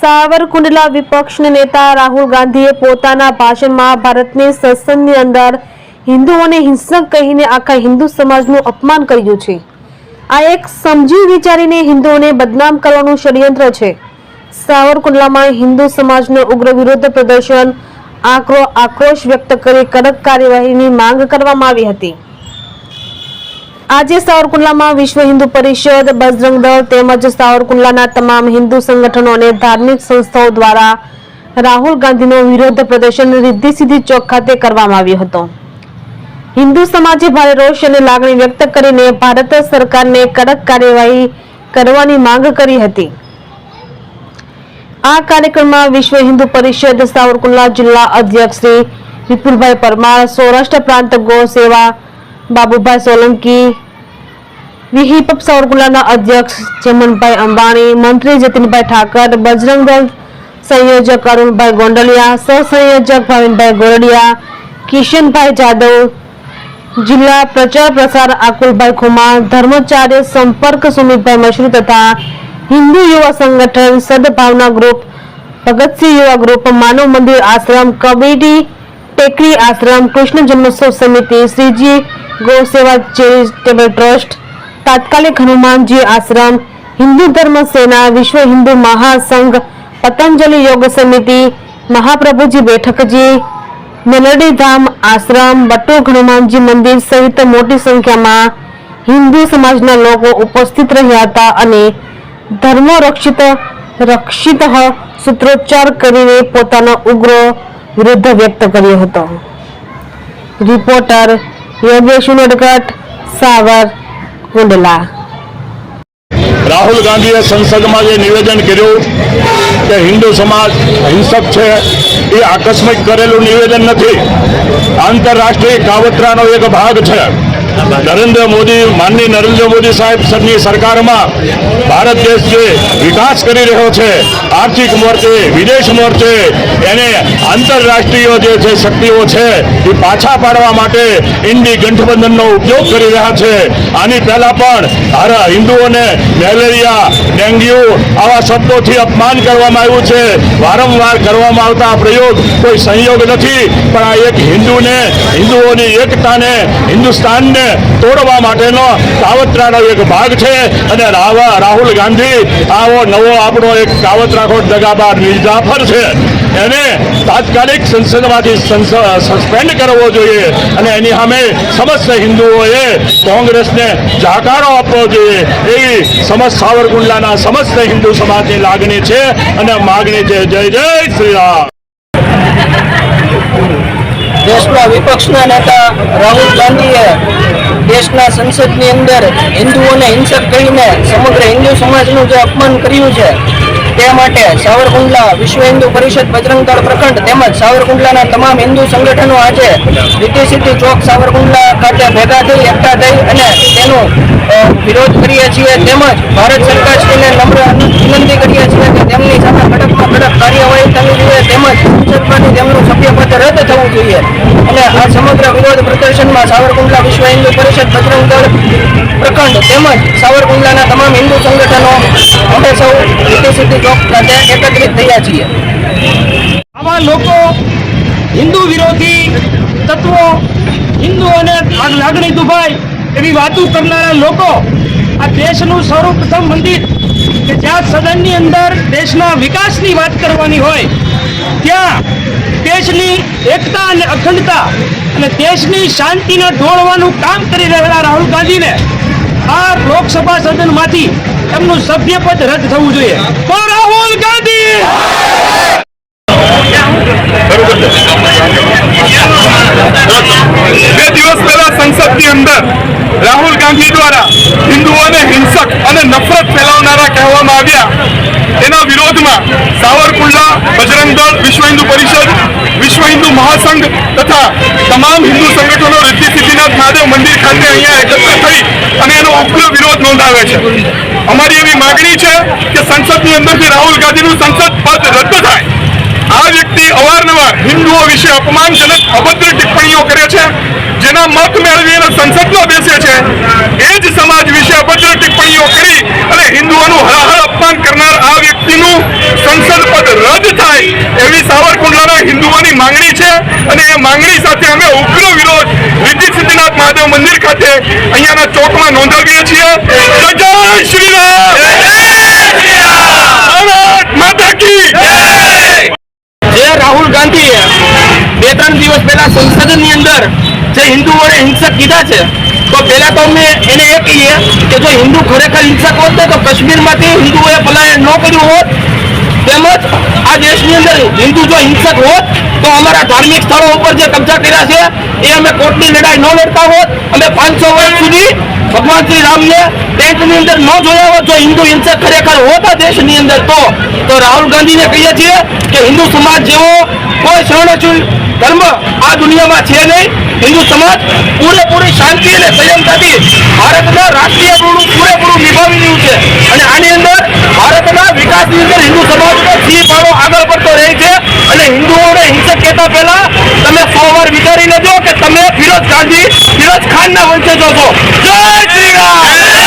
સાવરકુંડલા વિપક્ષના નેતા રાહુલ ગાંધીએ પોતાના ભાષણમાં ભારતની સંસદની અંદર હિન્દુઓને હિંસક કહીને આખા હિન્દુ સમાજનું અપમાન કર્યું છે. આ એક સમજી વિચારીને હિન્દુઓને બદનામ કરવાનું ષડયંત્ર છે. સાવરકુંડલામાં હિન્દુ સમાજનો ઉગ્ર વિરોધ પ્રદર્શન, આક્રો આક્રોશ વ્યક્ત કરી કડક કાર્યવાહીની માંગ કરવામાં આવી હતી. આજે સાવરકુંડલામાં વિશ્વ હિન્દુ પરિષદ, બજરંગ દળ તેમજ સાવરકુંડલાના તમામ હિન્દુ સંગઠનો અને ધાર્મિક સંસ્થાઓ દ્વારા રાહુલ ગાંધીનો વિરોધ પ્રદર્શન રિદ્ધિ સિદ્ધિ ચોક ખાતે કરવામાં આવ્યો હતો. હિન્દુ સમાજે ભારે રોષ અને લાગણી વ્યક્ત કરીને ભારત સરકારને કડક કાર્યવાહી કરવાની માંગ કરી હતી. આ કાર્યક્રમમાં વિશ્વ હિન્દુ પરિષદ સાવરકુંડલા જિલ્લા અધ્યક્ષ શ્રી વિપુલભાઈ પરમાર, સૌરાષ્ટ્ર પ્રાંત ગો સેવા બાબુભાઈ સોલંકી વિહિપપ સૌરકુલાના અધ્યક્ષ ચમનભાઈ અંબાણી, મંત્રી જતીનભાઈ ઠાકર, બજરંગ દળ સંયોજક અરુણભાઈ ગોંડલિયા, સહસંયોજક ભાવિનભાઈ ગોરડિયા, કિશનભાઈ જાદવ, જિલ્લા પ્રચાર પ્રસાર આકુલભાઈ ખુમા ધર્મચાર્ય સંપર્ક સુમિતભાઈ મશરૂ તથા હિન્દુ યુવા સંગઠન સદભાવના ગ્રુપ, ભગતસિંહ યુવા ગ્રુપ, માનવ મંદિર આશ્રમ, કબીડી ટેકરી આશ્રમ, કૃષ્ણ જન્મોત્સવ સમિતિ, શ્રીજી ગૌ સેવા ચેરિટેબલ ટ્રસ્ટ તાત્કાલિક હનુમાનજી આશ્રમ હિન્દુ ધર્મ સેના વિશ્વ હિન્દુ મહાસંઘ પતંજલિ યોગ સમિતિ મહાપ્રભુજી બેઠકજી મેલડી ધામ આશ્રમ, બટુક હનુમાનજી મંદિર સહિત મોટી સંખ્યામાં હિન્દુ સમાજના લોકો ઉપસ્થિત રહ્યા હતા અને ધર્મ રક્ષિત રક્ષિત સૂત્રોચ્ચાર કરીને પોતાનો ઉગ્ર વિરુદ્ધ વ્યક્ત કર્યો હતો. રિપોર્ટર યોગેશ ઉનડકટ, સાવર કુંડલા રાહુલ ગાંધીએ સંસદમાં જે નિવેદન કર્યું કે હિન્દુ સમાજ હિંસક છે, એ આકસ્મિક કરેલું નિવેદન નથી. આંતરરાષ્ટ્રીય કાવતરાનો એક ભાગ છે. નરેન્દ્ર મોદી માનની નરેન્દ્ર મોદી સાહેબ સરકારમાં ભારત દેશ જે વિકાસ કરી રહ્યો છે, આર્થિક મોરચે, વિદેશ મોરચે, એને આંતરરાષ્ટ્રીય જે છે શક્તિઓ છે, એ પાછા પાડવા માટે ઇન્ડી ગઠબંધનનો ઉપયોગ કરી રહ્યા છે. આની પહેલા પણ હિન્દુઓને મેલેરિયા, ડેન્ગ્યુ આવા શબ્દોથી અપમાન કરવામાં આવ્યું છે. વારંવાર કરવામાં આવતા પ્રયોગ કોઈ સંયોગ નથી, પણ આ એક હિન્દુને, હિન્દુઓની એકતાને, હિન્દુસ્તાનને તોડવા માટેનો કાવતરાનો એક ભાગ છે અને રાહુલ ગાંધી આવો નવો આપણો એક કાવતરાખોટ દગાબાર નિજાફર છે. એને તાત્કાલિક સંસદમાંથી સસ્પેન્ડ કરવો જોઈએ અને એની સામે સમસ્ત હિન્દુઓએ કોંગ્રેસને જાકારો આપવો જોઈએ. એવી સમસ્ત સાવરકુંડલાના સમસ્ત હિન્દુ સમાજની લાગણી છે અને માગણી છે. જય જય શ્રી રામ. દેશના વિપક્ષના નેતા રાહુલ ગાંધીએ દેશના સંસદની અંદર હિન્દુઓને હિંસક કહીને સમગ્ર હિન્દુ સમાજનું જે અપમાન કર્યું છે તે માટે સાવરકુંડલા વિશ્વ હિન્દુ પરિષદ બજરંગ પ્રખંડ તેમજ સાવરકુંડલાના તમામ હિન્દુ સંગઠનો આજે રીતિ ચોક સાવરકુંડલા ખાતે ભેગા થઈ, એકઠા થઈ અને તેનો વિરોધ કરીએ છીએ. તેમજ ભારત સરકારશ્રીને નમ્ર વિનંતી કરીએ છીએ કે તેમની સામે કડકમાં કડક કાર્યવાહી થવી જોઈએ. તેમજ સંસદમાંથી તેમનું સભ્યપદ રદ થવું જોઈએ. અને આ સમગ્ર વિરોધ પ્રદર્શનમાં સાવરકુંડલા વિશ્વ હિન્દુ પરિષદ બજરંગ પ્રખંડ તેમજ સાવરકુંડલાના તમામ હિન્દુ સંગઠનો, અમે સૌ રીતિ સિદ્ધિ આવા લોકો હિન્દુ વિરોધી તત્વો હિન્દુઓને લાગ- લાગણી દુભાય એવી વાતો કરનારા લોકો આ દેશનું સર્વપ્રથમ મંદિર કે જ્યાં સદનની અંદર દેશના વિકાસની વાત કરવાની હોય, ત્યાં દેશની એકતા અને અખંડતા અને દેશની શાંતિને ઢોળવાનું કામ કરી રહેલા રાહુલ ગાંધીને આ લોકસભા સદનમાંથી એમનું સભ્યપદ રદ થવું જોઈએ. રાહુલ ગાંધી! બે દિવસ પહેલા સંસદની અંદર રાહુલ ગાંધી દ્વારા હિન્દુઓને હિંસક અને નફરત ફેલાવનારા કહેવામાં આવ્યા. એના વિરોધમાં સાવરકુંડલા, બજરંગ દળ, વિશ્વ હિન્દુ પરિષદ, વિશ્વ હિન્દુ મહાસંઘ તથા તમામ હિન્દુ સંગઠનો રિદ્ધિ સિદ્ધિનાથ મહાદેવ મંદિર ખાતે અહીંયા એકત્ર થઈ અને એનો ઉગ્ર વિરોધ નોંધાવે છે. અમારી એવી માગણી છે કે સંસદની અંદરથી રાહુલ ગાંધીનું સંસદ પદ રદ થાય. આ વ્યક્તિ અવારનવાર હિન્દુઓ વિશે અપમાનજનક, અભદ્ર ટિપ્પણીઓ કરે છે, જેના મત મેળવીને સંસદમાં બેસે છે. એ જ સમાજ વિશે અભદ્ર ટિપ્પણીઓ કરી અને હિન્દુઓનું હરાહર અપમાન કરનાર આ વ્યક્તિનું સંસદ પદ રદ થાય એવી સાવરકુંડલાના હિન્દુઓની માંગણી છે. અને એ માંગણી સાથે અમે ઉગ્ર વિરોધ રિદ્ધિ સિદ્ધિનાથ મહાદેવ મંદિર ખાતે અહીંયાના ચોકમાં નોંધાવીએ છીએ. જય શ્રી રામ! માતા કી જે રાહુલ ગાંધીએ બે ત્રણ દિવસ પહેલા સંસદની અંદર જે હિન્દુઓને હિંસક કીધા છે તો પહેલા તો અમે એને એ કહીએ કે જો હિન્દુ ખરેખર હિંસક હોત તો કાશ્મીરમાંથી હિન્દુઓએ પલાયન ન કર્યું હોત તેમજ આ દેશની અંદર હિન્દુ જો હિંસક હોત અમારા ધાર્મિક સ્થળો ઉપર જે કબજા કર્યા છે, એ અમે કોર્ટની લડાઈ ન લડતા હોત, અમે પાંચસો વર્ષ સુધી ભગવાન શ્રી રામને ટેન્ટની અંદર ન જોયા હોત, જો હિન્દુ હિંસક ખરેખર હોતા દેશની અંદર તો તો રાહુલ ગાંધીને કહીએ છીએ કે હિન્દુ સમાજ જેવો કોઈ શરણ ધર્મ આ દુનિયામાં છે નહીં. હિન્દુ સમાજ પૂરેપૂરી શાંતિ અને સંયમતાથી ભારતના રાષ્ટ્રીય ગૌરવ પૂરેપૂરું નિભાવી રહ્યું છે. અને આની અંદર ભારતના વિકાસની અંદર હિન્દુ સમાજનો સિંહ ફાળો આગળ પડતો રહે છે અને હિન્દુઓને હિંસક કહેતા પહેલા તમે સો વાર વિચારી લેજો કે તમે ફિરોજ ગાંધી ફિરોજ ખાનના વંશજો છો. જય શ્રી રામ!